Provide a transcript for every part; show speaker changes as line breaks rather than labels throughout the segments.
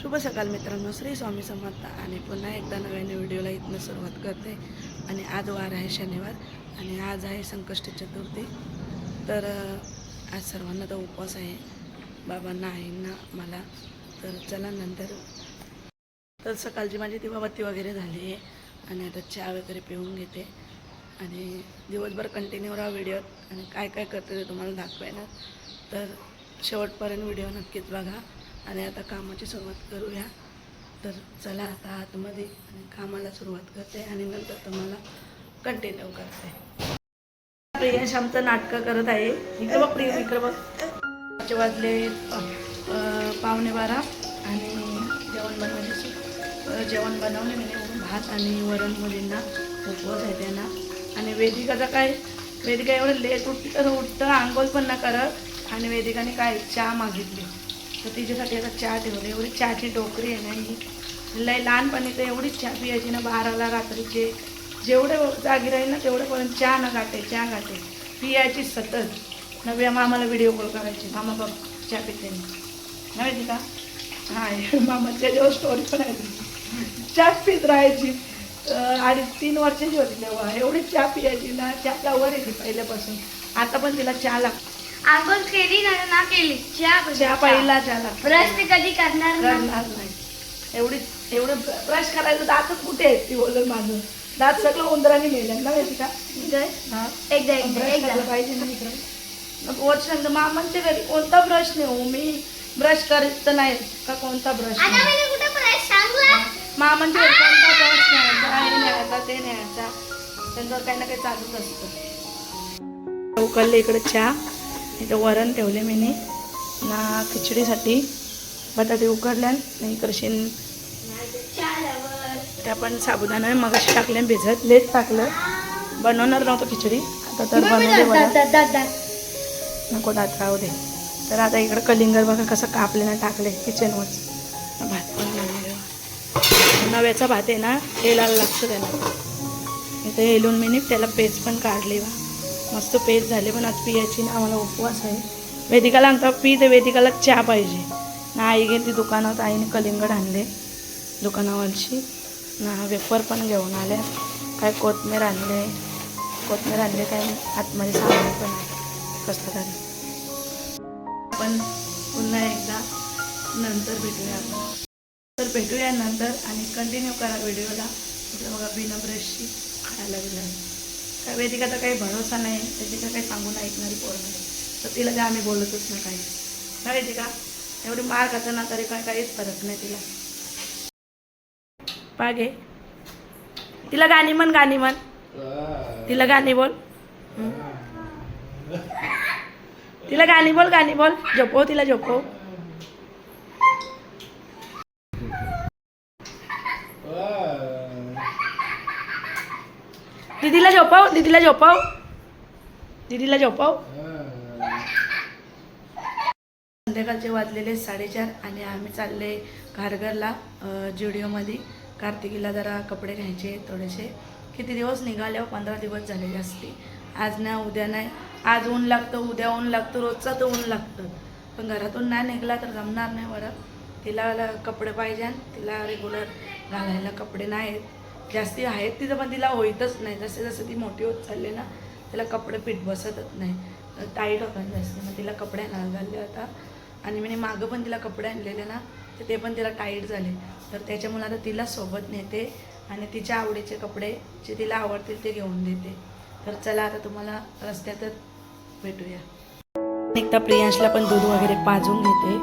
शुभ सकाळ मित्रांनो. श्री स्वामी समर्थ आणि पुन्हा एकदा नव्याने व्हिडिओला इथनं सुरुवात करते. आणि आज वार आहे शनिवार आणि आज आहे संकष्टी चतुर्थी. तर आज सर्वांना तर उपवास आहे. बाबांना आईंना मला. तर चला नंतर. तर सकाळची माझी दिवाबत्ती वगैरे झाली आहे. आणि आता चहा वगैरे पिऊन घेते. आणि दिवसभर कंटिन्यू राहा व्हिडिओत. आणि काय काय करते ते तुम्हाला दाखवायला तर शेवटपर्यंत व्हिडिओ नक्कीच बघा. आणि आता कामाची सुरुवात करूया. तर चला आता आतमध्ये आणि कामाला सुरुवात करते आणि नंतर तुम्हाला कंटिन्यू करते. प्रियांश आमचं नाटकं करत आहे. इकडे बघ प्रिय इकडे बघ. वाजले पावणे बारा आणि जेवण बनवायचे. जेवण बनवले मी भात आणि वरण मुलींना. उपवास आहे त्यांना आणि वेदिकाचा काय? वेदिका एवढं लेट उठतं उठतं आंघोळ पण न करत. आणि वेदिकाने काय? चहा मागितली. तर तिच्यासाठी आता चहा ठेवली एवढी चहाची टोकरी आहे ना ही. लय लहानपणी तर एवढीच चहा पियायची ना बाराला रात्रीचे जेवढे जागी राहील ना तेवढेपर्यंत चहा न गाठे चहा गाठे. पियायची सतत. नव्या मामाला व्हिडिओ कॉल करायची. मामा बघ चहा पिते माहिती का? हां मामाच्या जेव्हा स्टोरी पण आहे चहा पित राहायची. आणि तीन वर्षाची होती तेव्हा. एवढी चहा पियायची ना चहा वर येते पहिल्यापासून. आता पण तिला चहा लागतो.
आंघोळ केली ना ना केली. चहा
चहा पहिला लागतो
ब्रश ते कधी करणार
करणार नाही. एवढी एवढं ब्रश करायचं दातच कुठे आहेत ती बोलत माझं दात सगळं उंदराने नेलं ना माहिती का?
जय. एकदा एकदा
पाहिजे ना इकडं. वर्षांत मामांच्या घरी कोणता ब्रश नेऊ? मी ब्रश करीत तर नाही. का कोणता ब्रश
मी
मामांच्या घरी कोणता ब्रश न्यायचा हे न्यायचा ते न्यायचा. त्यांचं काही ना काही चालूच असतं. उकळले इकडे चहा इथं वरण ठेवले मी ना खिचडीसाठी. बटाटे उकडल्या आणि इकडे शेण. ते आपण साबुदाणा मगाशी टाकले भिजत लेट टाकलं. बनवणार नव्हतं खिचडी. आता तर बनवले नको दात राहू दे. तर आता इकडं कलिंगड बघा कसं कापले ना टाकले किचनवर भात पण नव्याचा भात आहे ना हेलायला लागतं त्याला. इथे हेलून मी त्याला पेज पण काढली वा मस्त पेज झाले पण आज पियाची ना आम्हाला उपवास आहे. वेदिकाला आणता पी तर वेदिकाला चहा पाहिजे. ना आई गेली दुकानात आईने कलिंगड आणले दुकानावरची. ना वेफर पण घेऊन आले काय कोथमीर आणले कोथमीर आणले काय आतमध्ये सामान पण आहे. कसलं तरी. आपण पुन्हा एकदा नंतर भेटूया. आपण तर भेटूया नंतर आणि कंटिन्यू करा व्हिडिओला बघा बिना ब्रशची खायला गेलं वेदिकाचा काही भरोसा नाही वेदिका काही सांगून ऐकणारी पोर नाही. तर तिला काय आम्ही बोलतच ना काही. काय वेदिका? एवढी मार खातं ना तरी काय काहीच फरक नाही तिला. पागे तिला गाणी म्हण गाणी म्हण. तिला गाणी बोल. तिला गाणी बोल गाणी बोल. झोपव तिला झोपव. दीदीला झोपव दीदीला झोपव. दीदीला झोपव. संध्याकाळचे वाजलेले साडेचार आणि आम्ही चालले घारघरला जुडिओमध्ये कार्तिकीला जरा कपडे घ्यायचे थोडेसे. किती दिवस निघाल्यावर हो? पंधरा दिवस झाले जास्ती. आज ना उद्या नाही. आज ऊन लागतं उद्या ऊन लागतं रोजचा तर ऊन लागतं. पण घरातून नाही निघला तर जमणार नाही बरं. तिला कपडे पाहिजे तिला रेग्युलर घालायला कपडे नाहीत. जास्ती आहेत तिथं पण तिला होईतच नाही. जसे जसं ती मोठी होत चालली ना तिला कपडे पीठ बसतच नाही. टाईट होतात जास्त मग तिला कपडे घालले आता. आणि मी मागं पण तिला कपडे आणलेले ना तर ते पण तिला टाईट झाले. तर त्याच्यामुळे आता तिला सोबत नेते आणि तिच्या आवडीचे कपडे जे तिला आवडतील ते घेऊन देते. तर चला आता तुम्हाला रस्त्यातच भेटूया. एकदा प्रियांशला पण दूध वगैरे पाजून घेते.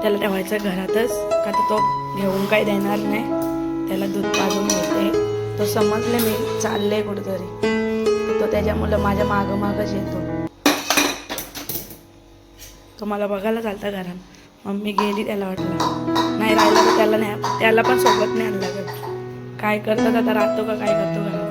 त्याला ठेवायचं घरातच का तर तो घेऊन काही देणार नाही. त्याला दूध पाजून घेते. तो समजले मी चालले कुठेतरी. तो त्याच्यामुळं माझ्या मागं मागच येतो. तो मला बघायला चालता घरात. मम्मी गेली त्याला वाटलं. नाही राहिलं तर त्याला नाही त्याला पण सोबत नाही आणलं. काय करतात आता? राहतो का? काय करतो घरात?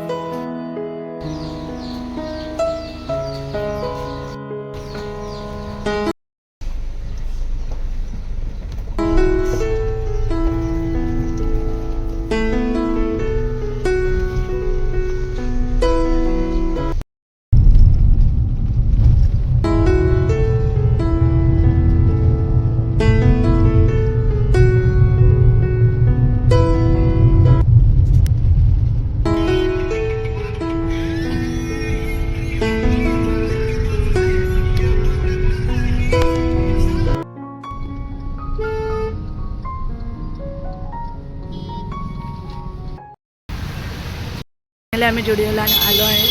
पहिले आम्ही जुडिओला आलो आहे.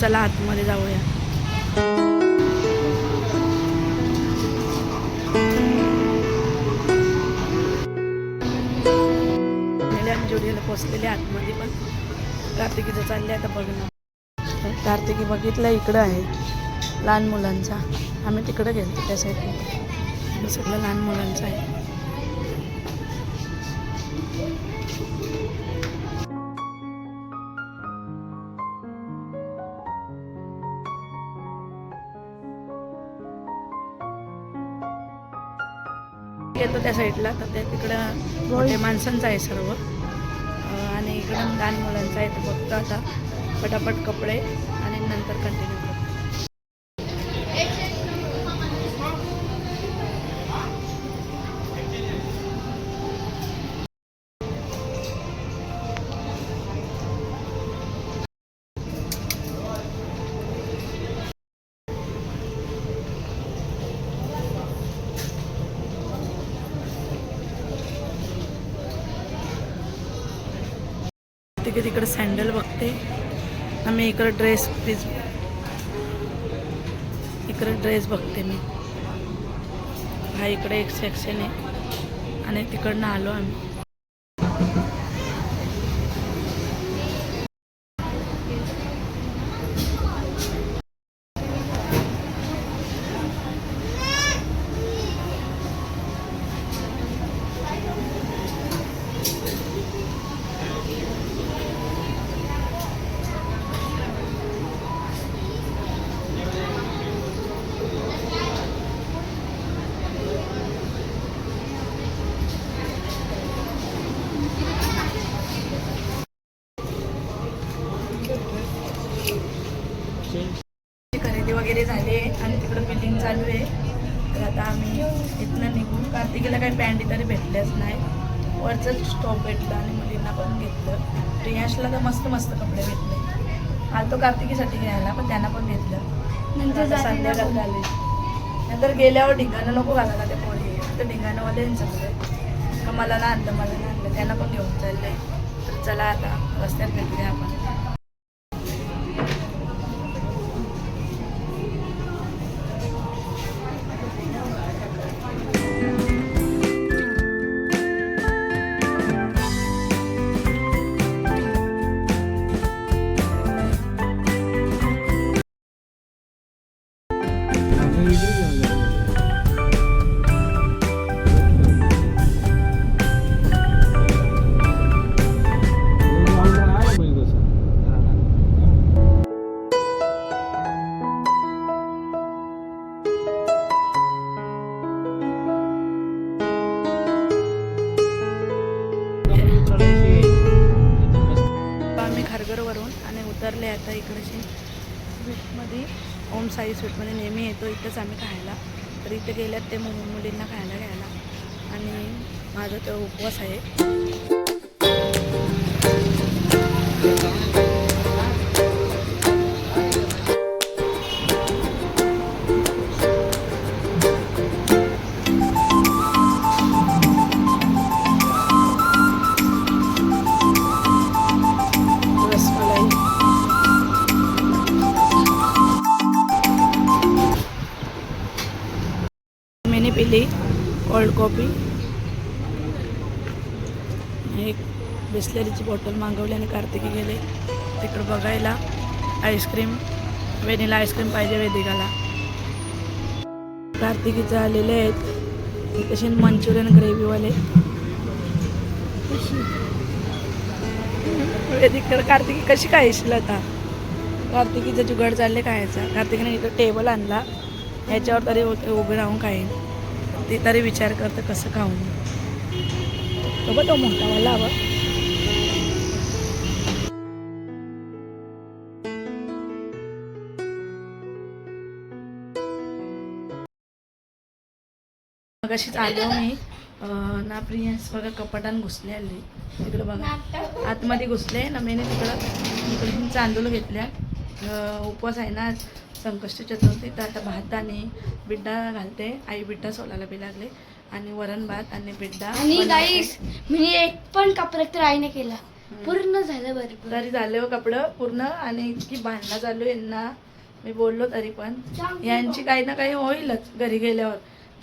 चला आतमध्ये जाऊया. पहिले आम्ही जुडिओला पोचलेले आतमध्ये पण. कार्तिकीचं चालले आता बघणं कार्तिकी बघितलं इकडं आहे. लहान मुलांचा. आम्ही तिकडं गेलो त्या साईडला सगळं लहान मुलांचं आहे. येतो त्या साईडला तर त्या तिकडं मोठे माणसांचं आहे सर्व. आणि इकडं लहान मुलांचं आहे तर बघतो आता. पटापट कपडे आणि नंतर कंटिन्यू की तिकडे सँडल बघते. आम्ही इकडे ड्रेस पीस इकडे ड्रेस बघते मी. हा इकडे एक सेक्शन आहे. आणि तिकडनं आलो आम्ही. मस्त मस्त कपडे भेटले. आलतो कार्तिकीसाठी घ्यायला पण त्यांना पण घेतलं
नंतर जाताना
संध्याकाळ. झाली नंतर गेल्यावर ढिंगाणं नको घालायला ते पोळी तर ढिंगाणंवाले सगळे. मला ना आणलं मला ना आणलं. त्यांना पण घेऊन चाललंय. तर चला आता रस्त्यात भेटूया आपण. आता इकडचे स्वीटमध्ये ओम साई स्वीटमध्ये नेहमी येतो इथंच आम्ही खायला. तर इथे गेल्यात ते मु- मुलींना खायला घ्यायला. आणि माझा तो उपवास आहे. कॉपी एक बिस्लरीची बॉटल मागवली आणि कार्तिकी गेले. तिकडं बघायला आईस्क्रीम वेनिला आईस्क्रीम पाहिजे वेदिकाला. कार्तिकीचं आलेले आहेत. तसे मंचुरियन ग्रेव्हीवाले. वेदिक कार्तिकी कशी खायशील आता? कार्तिकीचं जुगाड चालले खायचं. कार्तिकीने इथं टेबल आणला. ह्याच्यावर तरी उभे राहून खाईन. ते तरी विचार करतं कसं खाऊन तो बघ तो मोठा वाला बघ. मग अशीच आलो मी ना प्रियंस बघा कपाटान घुसले आली तिकडं बघा. आतमध्ये घुसले ना मेने तिकडं. तिकडून चांदूल घेतल्या. उपवास आहे ना आज. संकष्टी चतुर्थी तर आता भात आणि बिड्डा घालते. आई बिड्डा सोलायला बी लागले. आणि वरण भात आणि बिड्डा
आणि. गाईस मी एक पण कपडे तर आईने केला. पूर्ण झालं बरोबर
तरी झाले हो कपडं पूर्ण आणि इतकी भांडणं चालू यांना. मी बोललो तरी पण. यांची काही ना काही होईलच घरी गेल्यावर.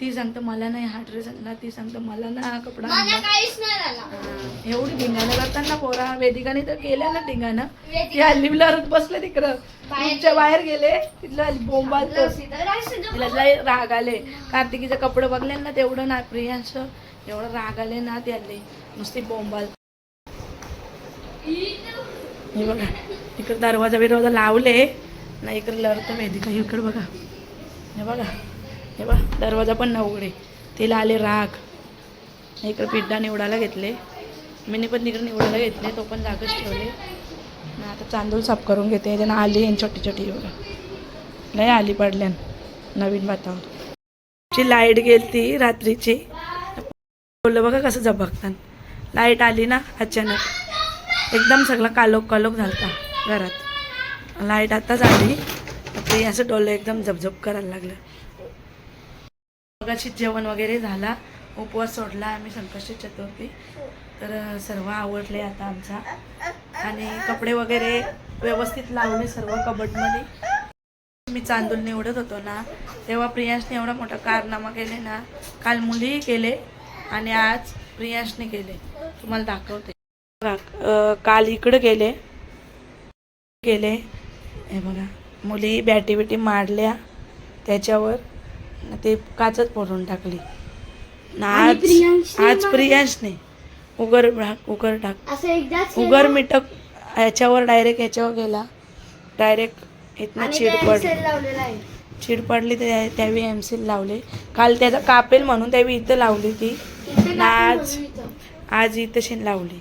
ती सांगते मला नाही हा ड्रेस आणला. ती सांगते मला ना हा कपडा आणला. एवढी धिंगाणं करताना पोरा वेदिकाने तर केल्या ना धिंगाणं. या लिवलारच बसले तिकडं. तुमच्या बाहेर गेले तिथलं बोंबाल तिला राग आले. कार्तिकीचे कपडे बघले ना तेवढं ना प्रियांश एवढं राग आले ना त्याले नुसती बोंबाल. हे बघा इकडे दरवाजा बिरवाजा लावले. ना इकडे लढत वेदिका इकडे बघा. हे बघा. हे बा दरवाजा पण ना उघडे. तिला आले राग. इकडं पिड्डा निवडायला घेतले. मीने पण तिकडे निवडायला घेतले तो पण जागच ठेवले. ना आता तांदूळ साफ करून घेते. त्यांना आली आणि छोटी छोटी नाही आली पडल्यान नवीन भातावर ची लाइट गेलती रात्रीची. बोललं बघा कसं झबकतात. लाइट आली ना अचानक. एकदम सगळा कालोख कालोख झालता घरात. लाइट आताच आली. ते असं डोलं एकदम झपझप करायला लागलं. मगाशी जेवण वगैरे झाला उपवास सोडला आम्ही संकष्टी चतुर्थी. तर सर्व आवडले आता आमचा. आणि कपडे वगैरे व्यवस्थित लावले सर्व कबडमध्ये. मी चांदूल निवडत होतो ना तेव्हा प्रियांशने एवढा मोठा कारनामा केले ना काल मुलीही केले आणि आज प्रियांशने केले. तुम्हाला दाखवते. बघा काल इकडं गेले गेले. हे बघा मुली बॅटी बिटी मारल्या त्याच्यावर. ते काचच फोडून टाकली. आज आज प्रियांशने उगर उगर टाक उगर मिटक ह्याच्यावर डायरेक्ट ह्याच्यावर गेला. डायरेक्ट इथनं चिड पडली.
लावलेला आहे.
चिड पडली तर त्यावेळी एम सी लावले. काल त्याचा कापेल म्हणून त्यावेळी इथं लावली ती. आज आज इथं शेण लावली.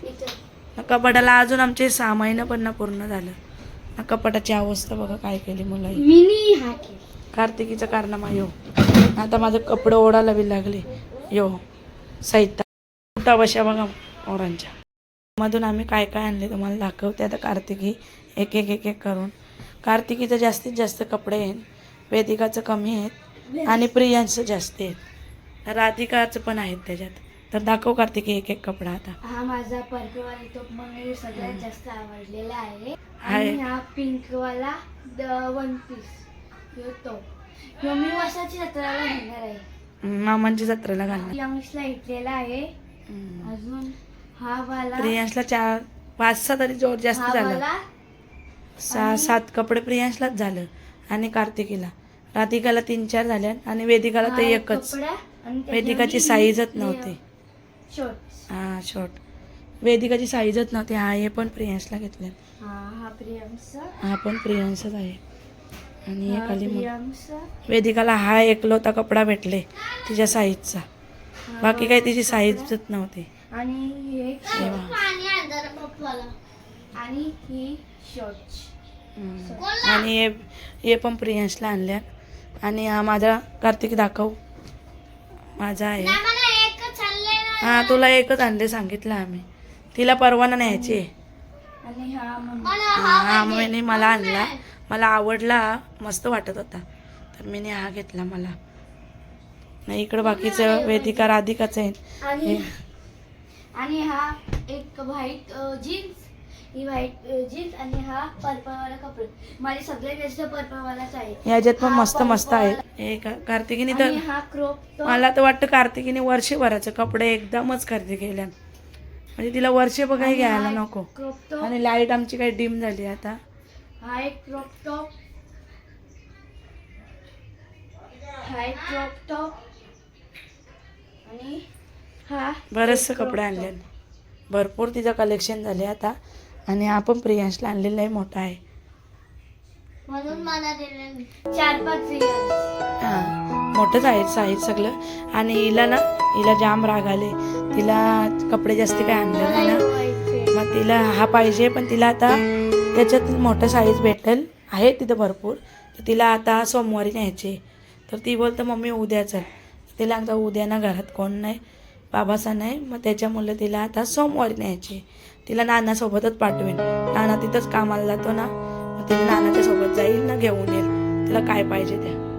कपाटाला अजून आमचे सहा महिने पण ना पूर्ण झालं. कपाटाची अवस्था बघा काय केली
हा केक.
कार्तिकीचा कारनामा यो. आता माझं कपडं ओढायला बी लागले. यो साहित्य मोठा बशा बघा ओरांच्या मधून आम्ही काय काय आणले तुम्हाला दाखवते आता कार्तिकी. एक एक एक एक करून. कार्तिकीचं जास्तीत जास्त कपडे आहेत. वेदिकाचं कमी आहेत. आणि प्रियांचं जास्त आहेत. राधिकाचं पण आहेत त्याच्यात. तर दाखव कार्तिकी एक एक कपडा आता.
हा माझा पर्पल वाला टॉप मला सगळ्यात जास्त आवडलेला आहे. आणि हा पिंक वाला वन पीस तो ह्यो मी वसाची जत्राला घेणार आहे.
मामांची जत्रेला घालणार.
यंग्सला इटलेला आहे. अजून हा वाला
प्रियांशला चार पाच सहा तरी जोर जास्त झालं. सहा सात कपडे प्रियांशलाच झालं. आणि कार्तिकीला. राधिकाला तीन चार झाल्या आणि वेदिकाला ते
एक
एकच.
आणि
वेदिकाची साईजच नव्हती. हा शॉर्ट वेदिकाची साईजच नव्हती हा हे पण प्रियांशला घेतले.
हा हा प्रियांशा
हा पण प्रियांशच आहे. आणि हे खाली वेदिकाला हा एकलोता कपडा भेटले तिच्या साईजचा बाकी काही तिची साईजच नव्हती.
आणि हे
हे
ही.
आणि हे हे पण प्रियांशला आणल्या आणि हा माझा कार्तिक दाखव. माझा आहे. हा तुला एकच आणले सांगितलं आम्ही. तिला परवाना न्यायची
हा मग
हा मी मला आणला. मला आवडला मस्त वाटत होता. तर मी हा घेतला मला. नाही इकडं बाकीचं वेदिका राधिकाचं आहे.
आणि. आणि हा एक व्हाईट जीन्स ही व्हाईट जीन्स आणि हा पर्पल वाला कपडे. माझे सगळे जास्त पर्पल वालाच आहे
याच्यात पण मस्त मस्त आहे. हे का- कार्तिकीने तर
आणि हा क्रॉप
मला तर वाटतं कार्तिकीने वर्षभराचे कपडे एकदमच खरेदी केल्या म्हणजे तिला वर्ष बघाय घ्यायला नको.
क्रॉप टॉप
आणि लाइट आमची काही डिम झाली आता.
हा एक क्रॉप टॉप हा एक क्रॉप टॉप आणि हा
बरेचसे कपडे आणले. भरपूर तिचं कलेक्शन झाले आता. आणि आपण प्रियांशला आणलेला आहे मोठा आहे.
म्हणून मला दिले चार पाच
हां मोठंच आहे साईज सगळं. आणि हिला ना हिला जाम राग आले. तिला कपडे जास्त काय आणले नाही ना. मग तिला हा पाहिजे पण तिला आता त्याच्यात मोठं साईज भेटेल. आहे तिथं भरपूर. तर तिला आता सोमवारी न्यायचे. तर ती बोलतं मम्मी उद्या चल. तिला आता उद्या ना घरात कोण नाही बाबाचा नाही. मग त्याच्यामुळे तिला आता सोमवारी न्यायचे. तिला नानासोबतच पाठवेन. नाना तिथंच कामाला जातो ना. तिला नानाच्या सोबत जाईल ना घेऊन येईल. तिला काय पाहिजे त्या